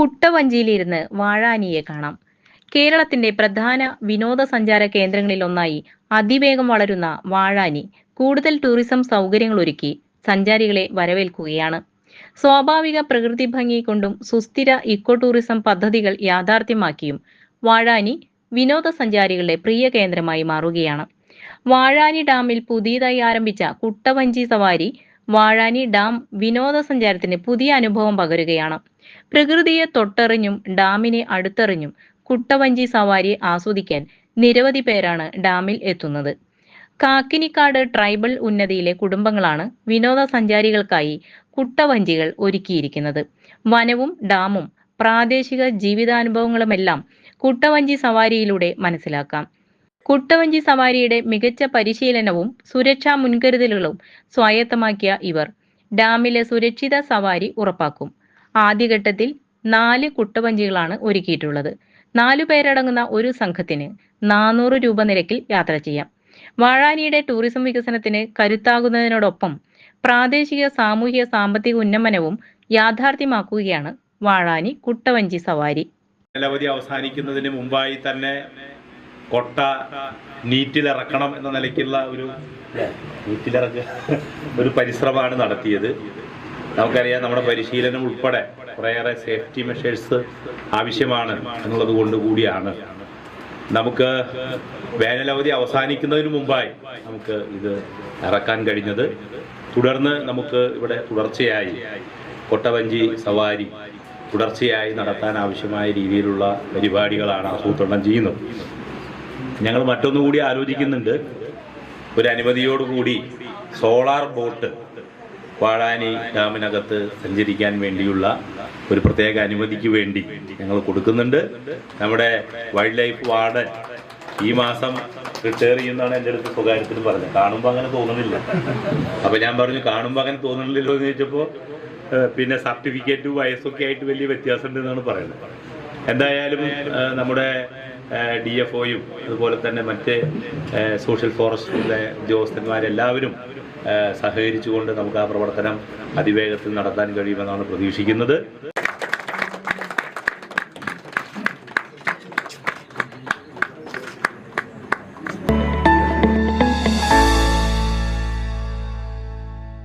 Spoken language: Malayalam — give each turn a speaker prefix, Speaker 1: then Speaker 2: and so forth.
Speaker 1: കുട്ടവഞ്ചിയിലിരുന്ന് വാഴാനിയെ കാണാം. കേരളത്തിന്റെ പ്രധാന വിനോദസഞ്ചാര കേന്ദ്രങ്ങളിൽ ഒന്നായി അതിവേഗം വളരുന്ന വാഴാനി കൂടുതൽ ടൂറിസം സൗകര്യങ്ങൾ ഒരുക്കി സഞ്ചാരികളെ വരവേൽക്കുകയാണ്. സ്വാഭാവിക പ്രകൃതി ഭംഗി കൊണ്ടും സുസ്ഥിര ഇക്കോ ടൂറിസം പദ്ധതികൾ യാഥാർത്ഥ്യമാക്കിയും വാഴാനി വിനോദസഞ്ചാരികളുടെ പ്രിയ കേന്ദ്രമായി മാറുകയാണ്. വാഴാനി ഡാമിൽ പുതിയതായി ആരംഭിച്ച കുട്ടവഞ്ചി സവാരി വാഴാനി ഡാം വിനോദസഞ്ചാരത്തിന് പുതിയ അനുഭവം പകരുകയാണ്. പ്രകൃതിയെ തൊട്ടറിഞ്ഞും ഡാമിനെ അടുത്തറിഞ്ഞും കുട്ടവഞ്ചി സവാരി ആസ്വദിക്കാൻ നിരവധി പേരാണ് ഡാമിൽ എത്തുന്നത്. കാക്കിനിക്കാട് ട്രൈബൽ ഉന്നതിയിലെ കുടുംബങ്ങളാണ് വിനോദസഞ്ചാരികൾക്കായി കുട്ടവഞ്ചികൾ ഒരുക്കിയിരിക്കുന്നത്. വനവും ഡാമും പ്രാദേശിക ജീവിതാനുഭവങ്ങളുമെല്ലാം കുട്ടവഞ്ചി സവാരിയിലൂടെ മനസ്സിലാക്കാം. കുട്ടവഞ്ചി സവാരിയുടെ മികച്ച പരിശീലനവും സുരക്ഷാ മുൻകരുതലുകളും സ്വായത്തമാക്കിയ ഇവർ. ഡാമിലെ സുരക്ഷിത സവാരി ഉറപ്പാക്കും. ആദ്യഘട്ടത്തിൽ നാല് കുട്ടവഞ്ചികളാണ് ഒരുക്കിയിട്ടുള്ളത്. നാലു പേരടങ്ങുന്ന ഒരു സംഘത്തിന് നാനൂറ് രൂപ നിരക്കിൽ യാത്ര ചെയ്യാം. വാഴാനിയുടെ ടൂറിസം വികസനത്തിന് കരുത്താകുന്നതിനോടൊപ്പം പ്രാദേശിക സാമൂഹിക സാമ്പത്തിക ഉന്നമനവും യാഥാർത്ഥ്യമാക്കുകയാണ് വാഴാനി കുട്ടവഞ്ചി സവാരി.
Speaker 2: കാലാവധി അവസാനിക്കുന്നതിന് മുമ്പായി തന്നെ കൊട്ട നീറ്റിലിറക്കണം എന്ന നിലയ്ക്കുള്ള ഒരു നീറ്റിലിറക്കുക. ഒരു പരിശ്രമമാണ് നടത്തിയത്. നമുക്കറിയാം നമ്മുടെ പരിശീലനം ഉൾപ്പെടെ കുറേയേറെ സേഫ്റ്റി മെഷേഴ്സ് ആവശ്യമാണ് എന്നുള്ളത് കൊണ്ട് കൂടിയാണ്. നമുക്ക് വേനലവധി അവസാനിക്കുന്നതിന് മുമ്പായി നമുക്ക് ഇത് ഇറക്കാൻ കഴിഞ്ഞത്. തുടർന്ന് നമുക്ക് ഇവിടെ തുടർച്ചയായി കൊട്ടവഞ്ചി സവാരി തുടർച്ചയായി നടത്താൻ ആവശ്യമായ രീതിയിലുള്ള പരിപാടികളാണ് ആസൂത്രണം ചെയ്യുന്നത്. ഞങ്ങൾ മറ്റൊന്നുകൂടി ആലോചിക്കുന്നുണ്ട്. ഒരു അനുമതിയോടുകൂടി സോളാർ ബോട്ട് വാഴാനി ഡാമിനകത്ത് സഞ്ചരിക്കാൻ വേണ്ടിയുള്ള ഒരു പ്രത്യേക അനുമതിക്ക് വേണ്ടി ഞങ്ങൾ കൊടുക്കുന്നുണ്ട്. നമ്മുടെ വൈൽഡ് ലൈഫ് വാർഡൻ ഈ മാസം റിട്ടയർ ചെയ്യുന്നതാണ് എന്റെ അടുത്ത് സ്വകാര്യത്തിൽ പറഞ്ഞത്. കാണുമ്പോൾ അങ്ങനെ തോന്നുന്നില്ല. അപ്പൊ ഞാൻ പറഞ്ഞു കാണുമ്പോൾ അങ്ങനെ തോന്നുന്നില്ലല്ലോ എന്ന് ചോദിച്ചപ്പോൾ പിന്നെ സർട്ടിഫിക്കറ്റും വയസ്സൊക്കെ ആയിട്ട് വലിയ വ്യത്യാസമുണ്ട് എന്നാണ് പറയുന്നത്. എന്തായാലും നമ്മുടെ ഡി എഫ് ഒയും അതുപോലെ തന്നെ മറ്റ് സോഷ്യൽ ഫോറസ്റ്റിലെ ഉദ്യോഗസ്ഥന്മാരെല്ലാവരും സഹകരിച്ചുകൊണ്ട് നമുക്ക് ആ പ്രവർത്തനം അതിവേഗത്തിൽ നടത്താൻ കഴിയുമെന്നാണ് പ്രതീക്ഷിക്കുന്നത്.